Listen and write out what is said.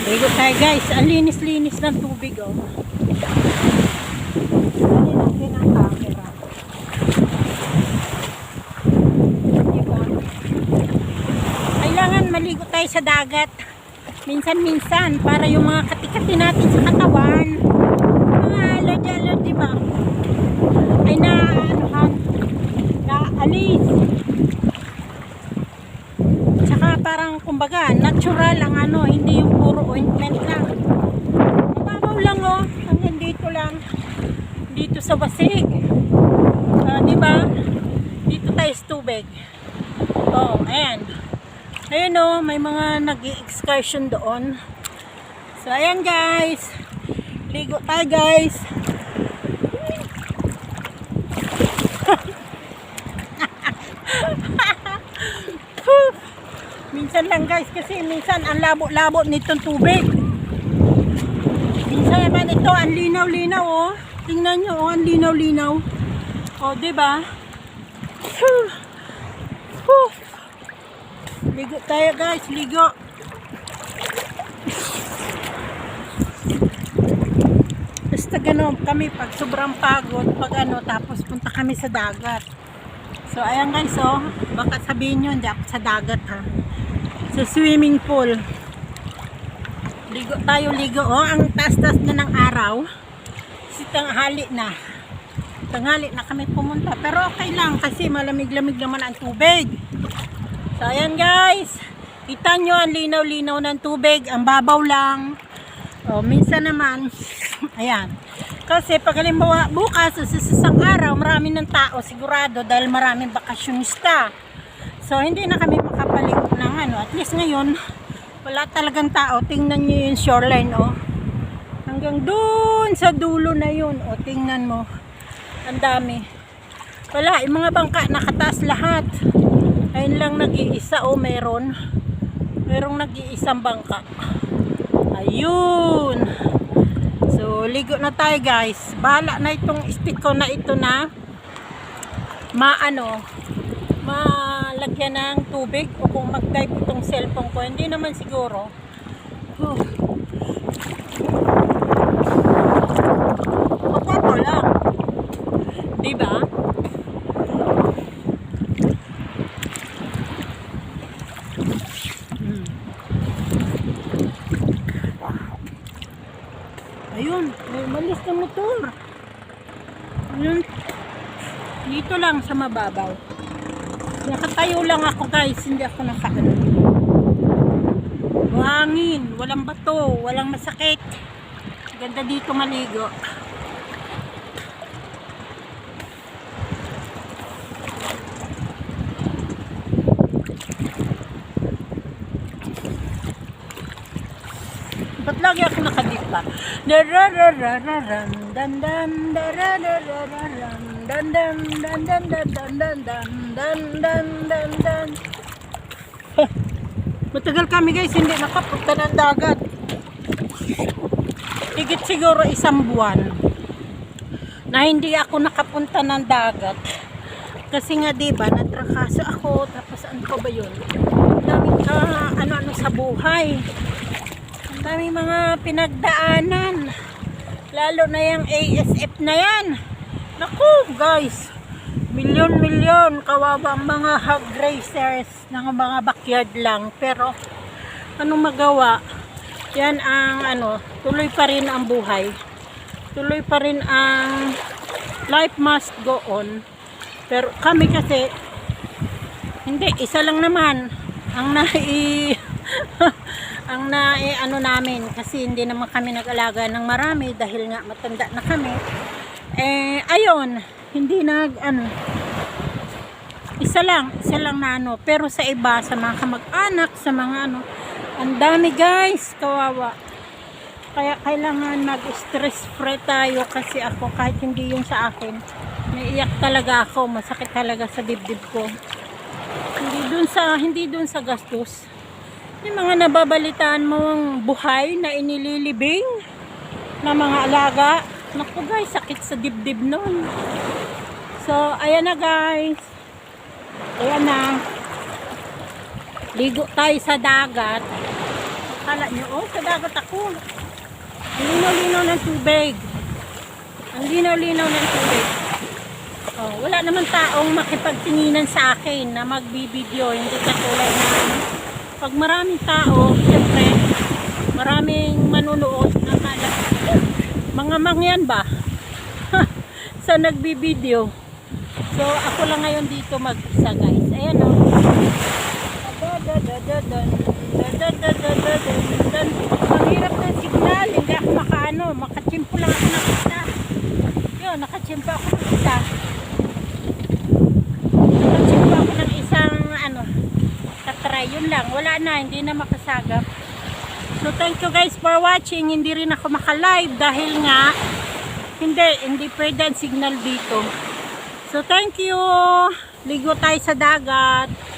Ligo tayo guys. Ang linis-linis ng tubig oh. Dali ang camera. Diba? Kailangan maligo tayo sa dagat. Minsan-minsan para yung mga katikati natin sa katawan. Mga alod-alod, di ba? Ay na, ano ha, naalis. Tsaka kumbaga natural ang ano, hindi yung puro ointment lang. Mababaw lang oh, hanggang dito lang. Dito sa basig. Ah, di ba? Dito tayo sa tubig. Oh, ayan. Ayun oh, may mga nag excursion doon. So ayan guys. Ligo tayo guys. Minsan lang guys kasi minsan ang labo-labo nitong tubig. Minsan naman ito ang linaw-linaw oh. Tingnan nyo oh, ang linaw-linaw. Oh, 'di ba? Ligo tayo guys, ligo. Basta gano'n kami pag sobrang pagod, pag ano, tapos punta kami sa dagat. So ayan guys, oh, baka sabihin nyo, hindi ako sa dagat ha. Sa swimming pool. Ligo tayo, ligo. Oh, ang taas-taas na ng araw. Si tanghali na. Tanghali na kami pumunta. Pero okay lang kasi malamig-lamig naman ang tubig. So ayan guys. Kita nyo ang linaw-linaw ng tubig. Ang babaw lang. O, minsan naman, ayan. Kasi pag halimbawa bukas o sa isang araw, marami ng tao sigurado dahil maraming bakasyonista. So hindi na kami makapaligo ng ano. At least ngayon, wala talagang tao. Tingnan nyo yung shoreline oh. Hanggang doon sa dulo na yun. O tingnan mo. Ang dami. Wala, yung mga bangka nakataas lahat. Ayun lang nag-iisa o meron. Merong nag-iisang bangka. Ayun. So, ligo na tayo guys. Bahala na itong stick ko na ito na maano, malagyan ng tubig o kung mag-dive itong cellphone ko. Hindi naman siguro. Huh. Mapapo lang. Diba? Hmm. Ayun, may umalis na motor. Ayun. Dito lang sa mababaw. Nakatayo lang ako guys, hindi ako nakaano. Buhangin, walang bato, walang masakit. Ganda dito maligo. Ba't lagi ako nakadikla? Darararararan, dan dan darararararan, dan dan dan dan dan dan dan dan dan dan dan Matagal kami guys hindi nakapunta ng dagat. Higit siguro isang buwan na hindi ako nakapunta ng dagat. Kasi nga 'di ba, natrakaso ako tapos ano pa ba 'yun? Daming ka ano-ano sa buhay. Ang daming mga pinagdaanan. Lalo na yung ASF na yan. Naku, guys. Milyon-milyon kawawa ang mga hog racers ng mga backyard lang. Pero, anong magawa? Yan ang ano, tuloy pa rin ang buhay. Tuloy pa rin ang life must go on. Pero kami kasi, hindi, isa lang naman ang nai ang na ano namin kasi hindi naman kami nag-alaga ng marami dahil nga matanda na kami eh ayon hindi nag ano isa lang isa lang na ano pero sa iba sa mga kamag-anak sa mga ano ang dami guys kawawa kaya kailangan mag stress free tayo kasi ako kahit hindi yung sa akin naiiyak talaga ako masakit talaga sa dibdib ko hindi dun sa hindi dun sa gastos yung mga nababalitaan mong buhay na inililibing na mga alaga. Naku guys, sakit sa dibdib nun. So, ayan na guys. Ayan na. Ligo tayo sa dagat. Kala nyo, oh, sa dagat ako. Ang linaw-linaw ng tubig. Ang linaw-linaw ng tubig. Oh, wala naman taong makipagtinginan sa akin na magbibideo. Hindi katulad na pag maraming tao, siyempre, maraming manunood mga mangyan ba? sa nagbibideo. So, ako lang ngayon dito mag-isa guys. Ayan o. Ang hirap ng signal. Hindi ako makaano. Makachimpo lang ako ng isa. Yun, nakachimpo ako ng. Nakachimpo ako ng isang ano, katry. Yun lang. Wala na. Hindi na makasagap. So, thank you guys for watching. Hindi rin ako makalive dahil nga hindi, hindi pwede ang signal dito. So, thank you. Ligo tayo sa dagat.